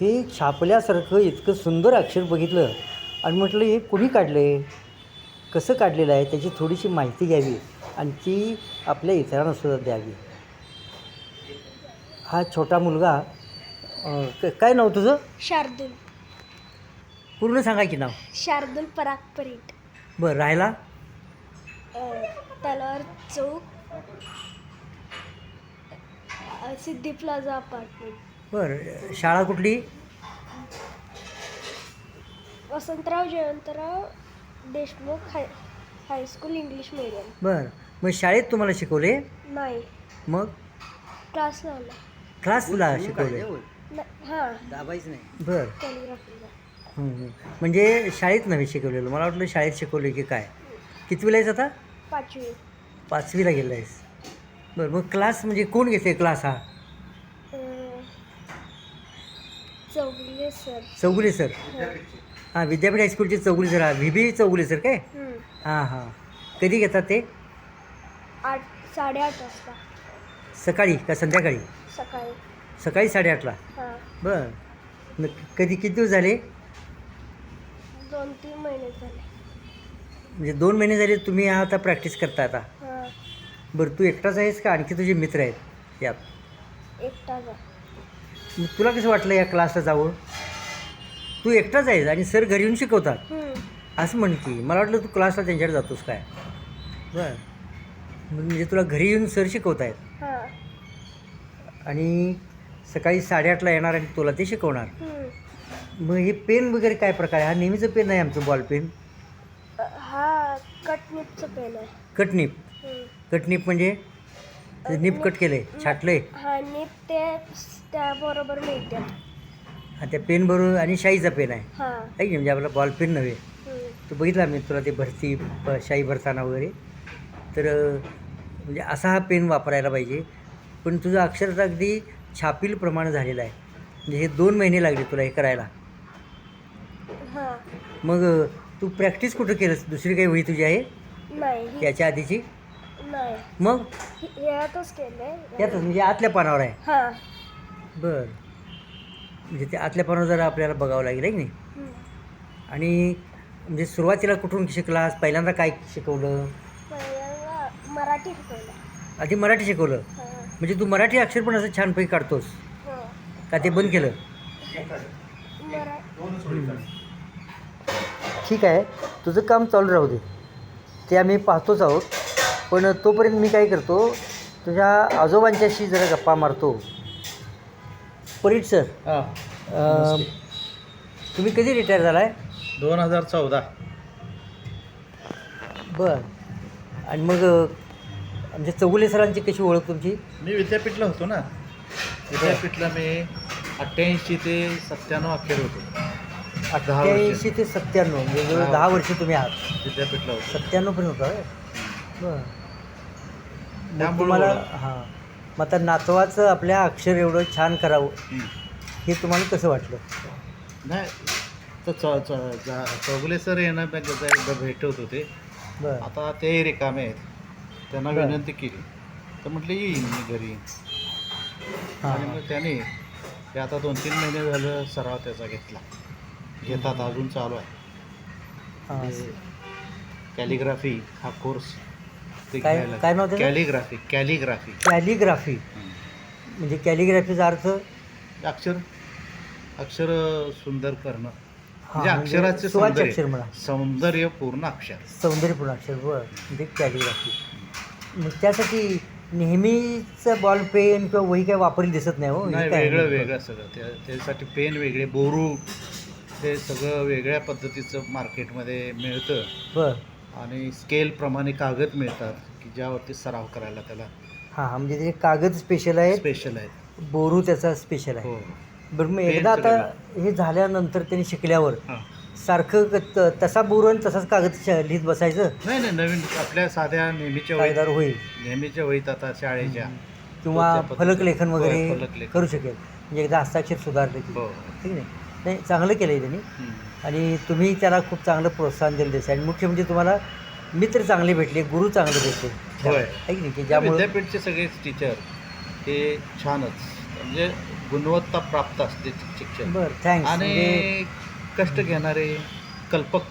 हे छापल्यासारखं इतकं सुंदर अक्षर बघितलं. आणि म्हटलं हे कुणी काढलं आहे कसं काढलेलं आहे? त्याची थोडीशी माहिती घ्यावी आणि ती आपल्या इतरांना सुद्धा द्यावी. हा छोटा मुलगा अं, क- काय नाव तुझं? शार्दूल. पूर्ण सांगा की नाव. शार्दूल पराग परीट बरं राहायला तलवार चौक अ, सिद्धी प्लाझा अपार्टमेंट. बरं शाळा कुठली? Vasantrao Jaywantrao Deshmukh high high school English medium. बरं मग शाळेत तुम्हाला शिकवले? नाही. मग? क्लास लावला क्लासला शिकवले? हां. दाबायचं नाही. बरं. कॅलिग्राफीला. हं, हं. म्हणजे शाळेत नव्हे शिकवलेलं. मला वाटलं शाळेत शिकवले की काय? कितवीला आहेस आता? पाचवी. पाचवीला गेला आहेस बरं मग क्लास म्हणजे कोण घेते क्लास हा अ, चौगुले सर चौगुले सर हां विद्यापीठ हायस्कूलचे चौगुले सर हा व्ही बी चौगुले सर काय? हम्म. हां हां. कधी घेतात ते? आठ साडेआठ वाजता. सकाळी का संध्याकाळी? सकाळी. सकाळी साडेआठला? हां. बरं. कधी किती दिवस झाले? दोन तीन महिने झाले. म्हणजे दोन महिने झाले तुम्ही आता प्रॅक्टिस करता आता? हां. बरं तू एकटाच आहेस का? आणखी तुझे मित्र आहेत? यात एकटाच आहे. तुला कसं वाटलं या क्लासला जावं तू एकटाच आहेस आणि सर घरी येऊन शिकवतात. असं म्हण की मला वाटलं तू क्लासला त्यांच्याकडे जातोस काय? बरं. म्हणजे तुला घरी येऊन सर शिकवत आहेत हां. आणि सकाळी साडेआठला येणार आणि तुला ते शिकवणार. मग हे पेन वगैरे काय प्रकार आहे? हा नेहमीचं पेन आहे आमचं बॉल पेन अ, हा कटनिपचं पेन आहे. कटनीप हम्म. कटनीप म्हणजे? निप कट केलं आहे छाटलं आहे हा नीप ते त्याबरोबर मिळते हा त्या पेन बरोबर आणि शाईचा पेन आहे. हां. आहे की नाही? म्हणजे आपला बॉल पेन नव्हे. हम्म. तो बघितला मी तुला ते भरती ब- शाई भरताना वगैरे? तर अ, म्हणजे असा हा पेन वापरायला पाहिजे. पण तुझं अक्षर तर अगदी छापील प्रमाण झालेलं आहे. म्हणजे हे दोन महिने लागले तुला हे करायला. हां. मग अ, तू प्रॅक्टिस कुठं केलंस? दुसरी काही वही तुझी आहे? नाही. ही- याच्या आधीची? नाही. मग? ही- यातच केलंय. यातच म्हणजे आतल्या पानावर आहे. हां. बरं. म्हणजे ते आतल्या पानावर जरा आपल्याला बघावं लागेल आहे की नाही. आणि म्हणजे सुरुवातीला कुठून शिकलास पहिल्यांदा काय शिकवलं? पहिल्यांदा मराठी शिकवलं. आधी मराठी शिकवलं? हां. म्हणजे तू मराठी अक्षर पण असं छानपैकी काढतोस? हो. का ते बंद केलं? मरा ठीक आहे. तुझं काम चालू राहू दे. ते आम्ही पाहतोच आहोत. पण तोपर्यंत मी काय करतो? तुझ्या आजोबांच्याशी जरा गप्पा मारतो. परीट सर हां. अं, तुम्ही कधी रिटायर झाला आहे दोन हजार चौदा. बरं. आणि मग अं, आमच्या चौगुले सरांची कशी ओळख तुमची? मी विद्यापीठला होतो ना. विद्यापीठला मी अठ्ठ्याऐंशी ते सत्त्याण्णव अखेर होतो. दहा वर्ष. अठ्ठ्याऐंशी ते सत्त्याण्णव म्हणजे जवळ दहा वर्ष तुम्ही आहात. विद्यापीठला होतो. सत्त्याण्णव पण होता होय? बरं. मग त्यामुळं तुम्हाला ओळख. हां. मग आता नातवाचं आपल्या अक्षर एवढं छान करावं हं. तुम्हाला कसं वाटलं? नाही तर चौ चौ जा- चौगुले सर यांना मी एकदा एकदा भेटवत होते बरं. आता ते रिकामे आहेत. त्यांना बरं. विनंती केली. तर म्हटलं येईन मी घरी हां. आणि मग त्याने ते आता दोन तीन महिने झालं सराव त्याचा घेतला. घेतात अजून चालू आहे. हां. कॅलिग्राफी हा कोर्स ते काय- घ्यायला काय नाव त्याचं? कॅलिग्राफी कॅलिग्राफी कॅलिग्राफी म्हणजे कॅलिग्राफीचा अर्थ? अक्षर. अक्षर सुंदर करणं हां, म्हणजे म्हणजे अक्षराचे सुवाच्य सौंदर्य. अक्षर म्हणा. सौंदर्यपूर्ण अक्षर. सौंदर्यपूर्ण अक्षर बरं. म्हणजे कॅलिग्राफी मग त्यासाठी नेहमीचं बॉल पेन किंवा वही काय वापरली दिसत नाही हो? हे नाही काय वेगळं नेमकं? वेगळं सगळं. त्या त्यासाठी पेन वेगळे बोरू ते सगळं वेगळ्या पद्धतीचं मार्केटमध्ये मिळतं. बरं. आणि स्केलप्रमाणे कागद मिळतात की ज्यावरती सराव करायला त्याला हां हां म्हणजे ते कागद स्पेशल आहेत? स्पेशल आहेत. बोरू त्याचा स्पेशल आहे. हो. बरं मग एकदा आता. हे झाल्यानंतर त्यांनी शिकल्यावर हां. सारखं क- त- तसा बोरू आणि तसाच कागद श- लिहित बसायचं? नाही नाही नवीन आपल्या साध्या नेहमीच्या वहीत होईल. नेहमीच्या वहीत आता शाळेच्या. किंवा त्या पद्धतीने. फलकलेखन होय, वगैरे. करू शकेल. म्हणजे एकदा हस्ताक्षर सुधारलं की. हो. ठीक नाही नाही चांगलं केलं आहे त्यांनी. हं. आणि तुम्ही त्याला खूप चांगलं प्रोत्साहन दिलं दिसतं आणि मुख्य म्हणजे तुम्हाला मित्र चांगले भेटले गुरु चांगले भेटले. होय. की नाही? की ज्यामुळे विद्यापीठचे सगळेच टीचर हे छानच. म्हणजे गुणवत्ता प्राप्त असते शिक्षण. बरं थँक्स म्हणजे आणि कष्ट घेणारे कल्पक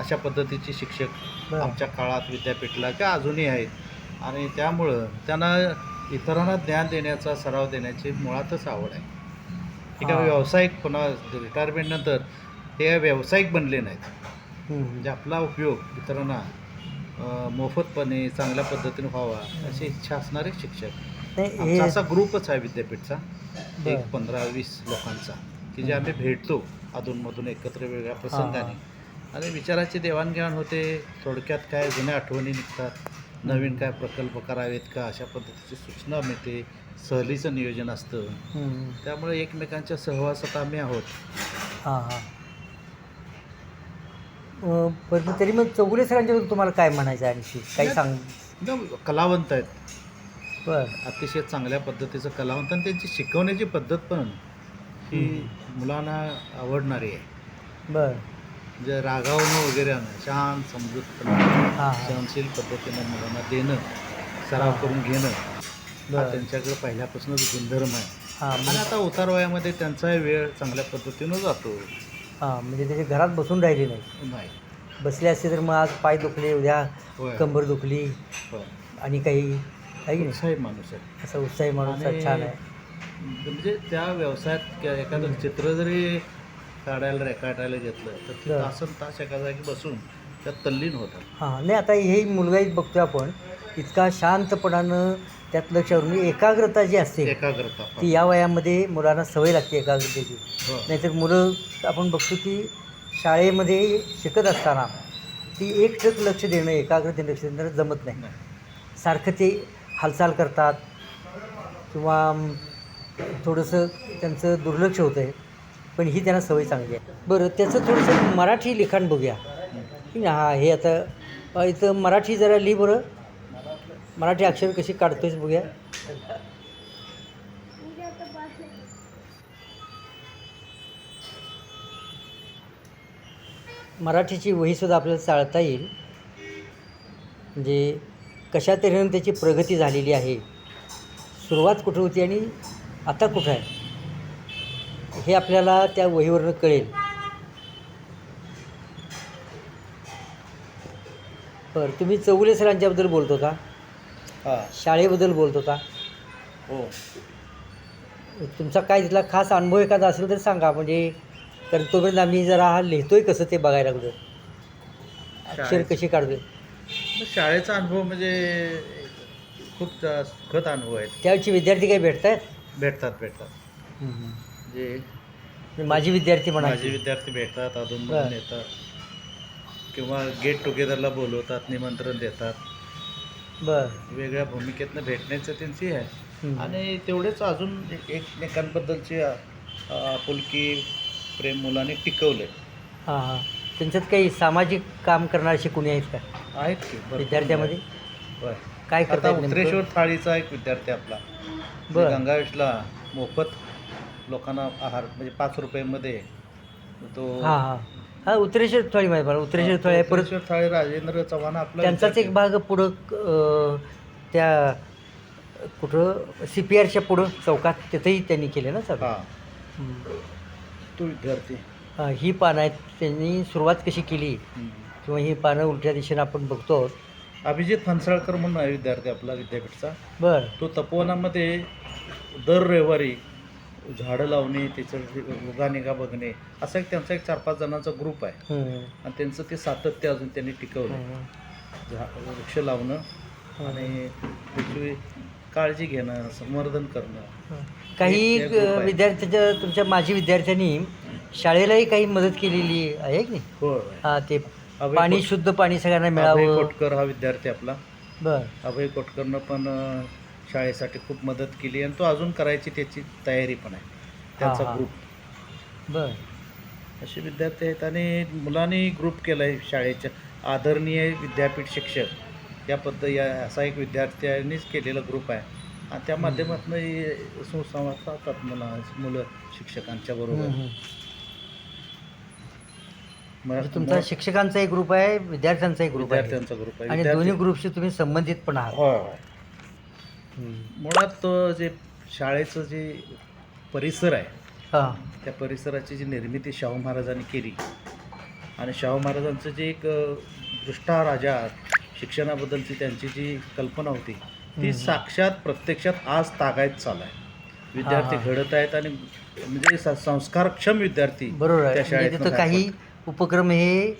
अशा पद्धतीचे शिक्षक. आमच्या काळात विद्यापीठला किंवा अजूनही आहेत. आणि त्यामुळं त्यांना इतरांना ज्ञान देण्याचा सराव देण्याची मुळातच आवड आहे. एका. व्यावसायिक पुन्हा रिटायरमेंटनंतर ते व्यावसायिक बनले नाहीत. म्हणजे आपला उपयोग इतरांना मोफतपणे चांगल्या पद्धतीने व्हावा अशी इच्छा असणारे शिक्षक. आमचा हे असा ग्रुपच आहे विद्यापीठचा. एक पंधरा वीस लोकांचा की जे आम्ही भेटतो अधूनमधून एकत्र वेगळ्या प्रसंगाने. आणि विचाराची देवाणघेवाण होते थोडक्यात काय जुन्या आठवणी निघतात नवीन काय प्रकल्प करावेत का अशा पद्धतीची सूचना मिळते सहलीचं नियोजन असतं. त्यामुळे एकमेकांच्या सहवासात आम्ही आहोत. हां हां. परंतु तरी मग चौगुले सरांच्याबद्दल तुम्हाला काय म्हणायचं आहे आणखी? काही सांग. एकदम कलावंत आहेत. बरं. अतिशय चांगल्या पद्धतीचं कलावंत आणि त्यांची शिकवण्याची पद्धत पण ही मुलांना आवडणारी आहे. बरं. म्हणजे रागावणं वगैरे नाही शांत समजूतपणे हां सहनशील पद्धतीनं मुलांना देणं सराव करून घेणं हा बरं. त्यांच्याकडे पहिल्यापासूनच गुणधर्म आहे. हां आणि आता उतार वयामध्ये त्यांचाही वेळ चांगल्या पद्धतीनं जातो. हां म्हणजे त्याचे घरात बसून राहिले नाही. नाही. बसले असते तर मग आज पाय दुखले उद्या होय. कंबर दुखली होय. आणि काही आहे की नाही? उत्साही माणूस आहे. असा उत्साही माणूस आणि छान आहे. म्हणजे त्या व्यवसायात एखादं चित्र जरी काढायला रेखाटायला घेतलं तर ते बरं. तासन तास एका जागी बसून त्यात तल्लीन होतात. हां नाही आता हे मुलगाही बघतोय आपण इतका शांतपणानं त्यात लक्ष घालून म्हणजे एकाग्रता जी असते एकाग्रता. ती या वयामध्ये मुलांना सवय लागते एकाग्रतेची. हो. नाहीतर मुलं आपण बघतो की शाळेमध्ये शिकत असताना ती एकटक लक्ष देणं एकाग्रतेने लक्ष देणं जमत नाही. सारखं ते हालचाल करतात किंवा थोडंसं त्यांचं दुर्लक्ष होतं आहे पण ही त्यांना सवय चांगली आहे. बरं त्याचं थोडंसं मराठी लिखाण बघूया. हा हे आता इथं मराठी जरा लिहि बरं. मराठी अक्षर कशी काढतोयस बघूया. मराठीची वहीसुद्धा आपल्याला चाळता येईल. म्हणजे कशा तऱ्हेनं त्याची प्रगती झालेली आहे सुरुवात कुठं होती आणि आता कुठं आहे हे आपल्याला त्या वहीवरनं कळेल. बरं तुम्ही चौगुले सरांच्याबद्दल बोलतो का हा. शाळेबद्दल बोलतो का हो. तुमचा काय तिथला खास अनुभव एखादा असेल तर सांगा. म्हणजे कारण तोपर्यंत आम्ही जरा हा लिहितोय कसं ते बघायला लागलो अक्षर कशी काढतोय? शाळेचा अनुभव म्हणजे खूप सुखद अनुभव आहेत त्यावेळची विद्यार्थी काही भेटत आहेत भेटतात. भेटतात म्हणजे माझी विद्यार्थी माझे म्हणायची विद्यार्थी भेटतात बरं. मधून येतात. किंवा गेट टुगेदरला बोलवतात निमंत्रण देतात. बर. वेगळ्या भूमिकेतनं भेटण्याचं त्यांची आहे. आणि तेवढेच अजून एक- एकमेकांबद्दलची आपुलकी प्रेम मुलांनी टिकवले हां हां. त्यांच्यात काही सामाजिक काम करणारे असे कोणी आहेत का? आहेत की विद्यार्थ्यामध्ये? होय. काय आता करतात उत्रेश्वर थाळीचा एक विद्यार्थी आपला. बरं. गंगावेशला मोफत लोकांना आहार म्हणजे पाच रुपयामध्ये तो हां हां. हां उत्तरेश्वर थोडी माहिती मला उत्तरेश्वर थोडी आहे. परत थाळी राजेंद्र चव्हाण आपला त्यांचाच एक भाग पुढं अं, त्या कुठं सी पी आरच्या पुढं चौकात तिथंही त्यांनी केले ना सर हा. तो विद्यार्थी. ही पानं आहेत त्यांनी सुरुवात कशी केली किंवा ही पानं उलट्या दिशेनं आपण बघतो. आहोत अभिजित फणसाळकर म्हणून आहे विद्यार्थी आपला विद्यापीठचा. बरं. तो तपोवनामध्ये दर रविवारी झाडं लावणे त्याचं उगा निगा बघणे असा एक त्यांचा एक चार पाच जणांचा ग्रुप आहे. आणि त्यांचं ते सातत्य अजून त्यांनी टिकवलं वृक्ष लावणं आणि त्याची काळजी घेणं संवर्धन करणं. काही. विद्यार्थ्याच्या तुमच्या माजी विद्यार्थ्यांनी शाळेलाही काही मदत केलेली आहे की नाही? हो हा ते पाणी शुद्ध पाणी सगळ्यांना मिळावं. कोटकर हा विद्यार्थी आपला. बर. अभय कोटकरनं पण शाळेसाठी खूप मदत केली आणि तो अजून करायची त्याची तयारी पण आहे. त्यांचा. ग्रुप बर. असे विद्यार्थी आहेत आणि मुलांनी ग्रुप केला आहे शाळेच्या. आदरणीय विद्यापीठ शिक्षक या पद्ध या असा एक विद्यार्थ्यांनीच केलेला ग्रुप आहे. आणि त्या माध्यमातून सुसंवाद साधतात मुला मुलं शिक्षकांच्या बरोबर. म्हणजे तुमचा शिक्षकांचा एक ग्रुप आहे विद्यार्थ्यांचा एक ग्रुप आहे. विद्यार्थ्यांचा ग्रुप आहे. आणि दोन्ही ग्रुपशी तुम्ही संबंधित पण आहात. मुळात तो जे शाळेचं जे परिसर आहे हां त्या परिसराची जी निर्मिती शाहू महाराजांनी केली आणि शाहू महाराजांचं जे एक दृष्टा राजा शिक्षणाबद्दलची त्यांची जी कल्पना होती ती. साक्षात प्रत्यक्षात आज तागायत चालू आहे विद्यार्थी. घडत आहेत आणि म्हणजे संस्कारक्षम विद्यार्थी बरोबर त्या म्हणजे शाळेतनं तिथं काही उपक्रम हे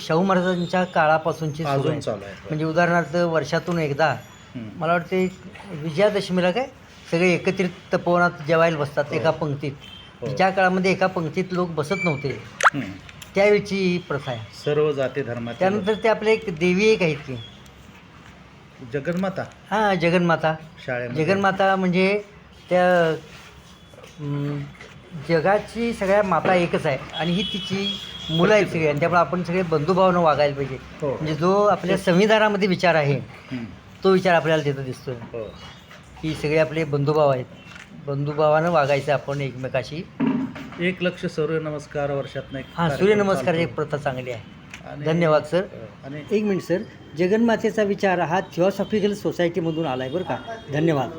शाहू महाराजांच्या काळापासूनचे अजून चालू आहे म्हणजे उदाहरणार्थ वर्षातून एकदा. मला वाटते विजयादशमीला काय सगळे एकत्रित तपोवनात जेवायला बसतात हो. एका पंक्तीत हो. ज्या काळामध्ये एका पंक्तीत लोक बसत नव्हते. त्यावेळची ही प्रथा आहे सर्व जाती धर्माचे त्यानंतर ते आपले एक देवी एक आहेत की. जगन्माता हां जगन्माता शाळेमध्ये जगन्माता म्हणजे त्या अं, जगाची सगळ्या माता एकच आहे आणि ही तिची मुलं आहेत सगळी आणि त्यामुळे आपण सगळे बंधुभावानं वागायला पाहिजे हो म्हणजे जो आपल्या संविधानामध्ये विचार आहे हम्म. तो विचार आपल्याला तिथं दिसतोय. हो. की सगळे आपले बंधुभाव आहेत. बंधुभावानं वागायचं आपण एकमेकाशी. एक लक्ष सूर्यनमस्कार वर्षात नाही हां सूर्यनमस्कार एक प्रथा चांगली आहे. धन्यवाद सर. आणि एक मिनिट सर. जगन्मातेचा विचार हा थिओसॉफिकल सोसायटीमधून आला आहे बरं का. धन्यवाद.